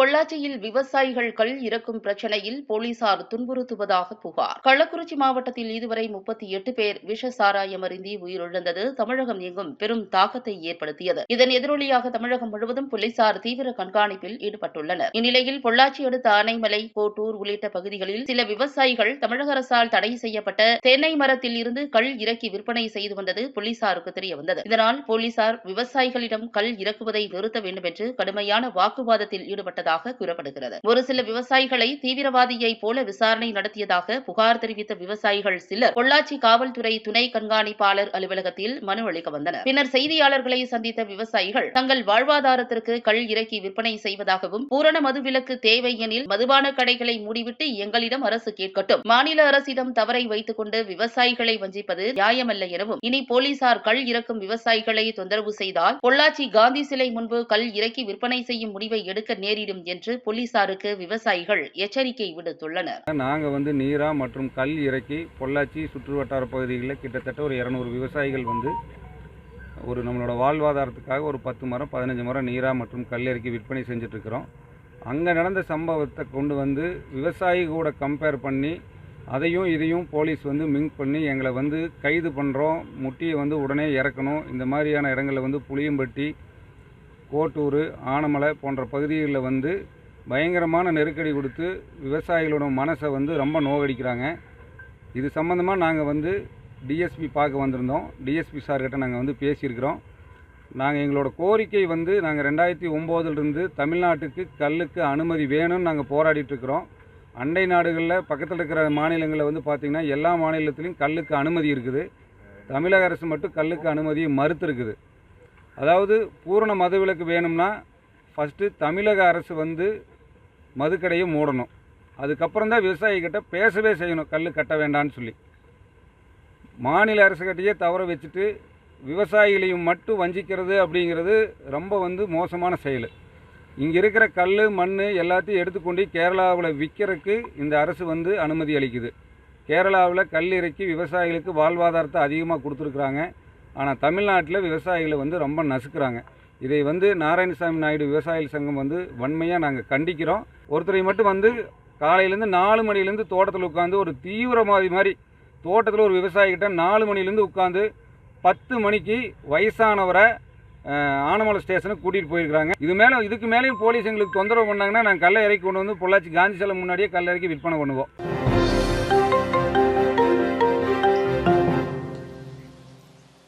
பொள்ளாச்சியில் விவசாயிகள் கல் இறக்கும் பிரச்சினையில் போலீசார் துன்புறுத்துவதாக புகார். கள்ளக்குறிச்சி மாவட்டத்தில் இதுவரை முப்பத்தி எட்டு பேர் விஷ சாராயம் அருந்தி உயிரிழந்தது. தமிழகம் எங்கும் பெரும் தாக்கத்தை ஏற்படுத்தியது. இதன் எதிரொலியாக தமிழகம் முழுவதும் போலீசார் தீவிர கண்காணிப்பில் ஈடுபட்டுள்ளனர். இந்நிலையில் பொள்ளாச்சி அடுத்த ஆனைமலை கோட்டூர் உள்ளிட்ட பகுதிகளில் சில விவசாயிகள் தமிழக அரசால் தடை செய்யப்பட்ட தென்னை மரத்தில் இருந்து கல் இறக்கி விற்பனை செய்து வந்தது போலீசாருக்கு தெரியவந்தது. இதனால் போலீசார் விவசாயிகளிடம் கல் இறக்குவதை நிறுத்த வேண்டும் என்று கடுமையான வாக்குவாதத்தில் ஈடுபட்டதாக கூறப்படுகிறது. ஒரு சில விவசாயிகளை தீவிரவாதியை போல விசாரணை நடத்தியதாக புகார் தெரிவித்த விவசாயிகள் சிலர் பொள்ளாச்சி காவல்துறை துணை கண்காணிப்பாளர் அலுவலகத்தில் மனு அளிக்க வந்தனர். பின்னர் செய்தியாளர்களை சந்தித்த விவசாயிகள் தங்கள் வாழ்வாதாரத்திற்கு கள் இறக்கி விற்பனை செய்வதாகவும் பூரண மதுவிலக்கு தேவை எனில் மதுபான கடைகளை மூடிவிட்டு எங்களிடம் அரசு கேட்கட்டும். மாநில அரசிடம் தவறை வைத்துக் கொண்டு விவசாயிகளை வஞ்சிப்பது நியாயமல்ல எனவும் இனி போலீசார் கள் இறக்கும் விவசாயிகளை தொந்தரவு செய்தால் பொள்ளாச்சி காந்தி சிலை முன்பு கல் இறக்கி விற்பனை செய்யும் முடிவை எடுக்க நேரிடும் என்று போலீசாருக்கு விவசாயிகள் எச்சரிக்கை விடுத்துள்ளனர். நாங்கள் வந்து நீரா மற்றும் கல் இறக்கி பொள்ளாச்சி சுற்றுவட்டார பகுதிகளில் கிட்டத்தட்ட ஒரு இரநூறு விவசாயிகள் வந்து ஒரு நம்மளோட வாழ்வாதாரத்துக்காக ஒரு பத்து மரம் பதினஞ்சு மரம் நீரா மற்றும் கல் இறக்கி விற்பனை செஞ்சுட்ருக்குறோம். அங்கே நடந்த சம்பவத்தை கொண்டு வந்து விவசாயி கூட கம்பேர் பண்ணி அதையும் இதையும் போலீஸ் வந்து மிங்க் பண்ணி எங்களை வந்து கைது பண்ணுறோம் முட்டியை வந்து உடனே இறக்கணும். இந்த மாதிரியான இடங்களில் வந்து புளியம்பட்டி கோட்டூர் ஆனமலை போன்ற பகுதிகளில் வந்து பயங்கரமான நெருக்கடி கொடுத்து விவசாயிகளோட மனசை வந்து ரொம்ப நோகடிக்கிறாங்க. இது சம்மந்தமாக நாங்கள் வந்து டிஎஸ்பி பார்க்க வந்திருந்தோம். டிஎஸ்பி சார்கிட்ட நாங்கள் வந்து பேசியிருக்கிறோம். நாங்கள் எங்களோட கோரிக்கை வந்து நாங்கள் ரெண்டாயிரத்தி ஒம்போதுலேருந்து தமிழ்நாட்டுக்கு கல்லுக்கு அனுமதி வேணும்னு நாங்கள் போராடிட்டுருக்கிறோம் அண்டை நாடுகளில் பக்கத்தில் இருக்கிற மாநிலங்களில் வந்து பார்த்திங்கன்னா எல்லா மாநிலத்திலையும் கல்லுக்கு அனுமதி இருக்குது. தமிழக அரசு மட்டும் கல்லுக்கு அனுமதியை மறுத்துருக்குது. அதாவது பூரண மதுவிலக்கு வேணும்னா ஃபஸ்ட்டு தமிழக அரசு வந்து மதுக்கடையை மூடணும். அதுக்கப்புறம் தான் விவசாயிகிட்ட பேசவே செய்யணும். கல் கட்ட வேண்டாம்னு சொல்லி. மாநில அரசுகிட்டையே தவற வச்சுட்டு விவசாயிகளையும் மட்டும் வஞ்சிக்கிறது அப்படிங்கிறது ரொம்ப வந்து மோசமான செயல். இங்கே இருக்கிற கல் மண் எல்லாத்தையும் எடுத்துக்கொண்டு கேரளாவில் விற்கிறதுக்கு இந்த அரசு வந்து அனுமதி அளிக்குது. கேரளாவில் கல் இறக்கி விவசாயிகளுக்கு வாழ்வாதாரத்தை அதிகமாக கொடுத்துருக்குறாங்க. ஆனால் தமிழ்நாட்டில் விவசாயிகளை வந்து ரொம்ப நசுக்கிறாங்க. இதை வந்து நாராயணசாமி நாயுடு விவசாயிகள் சங்கம் வந்து வன்மையாக நாங்கள் கண்டிக்கிறோம். ஒருத்தரை மட்டும் வந்து காலையிலேருந்து நாலு மணிலேருந்து தோட்டத்தில் உட்காந்து ஒரு தீவிரவாதி மாதிரி தோட்டத்தில் ஒரு விவசாயிகிட்ட நாலு மணிலேருந்து உட்காந்து பத்து மணிக்கு வயசானவரை ஆனமலை ஸ்டேஷனுக்கு கூட்டிகிட்டு போயிருக்கிறாங்க. இது மேலே இதுக்கு மேலேயும் போலீஸ் எங்களுக்கு தொந்தரவு பண்ணாங்கன்னா நாங்கள் கல்லை இறக்கி கொண்டு வந்து பொள்ளாச்சி காந்தி சிலை முன்னாடியே கல்லை இறக்கி விற்பனை பண்ணுவோம்.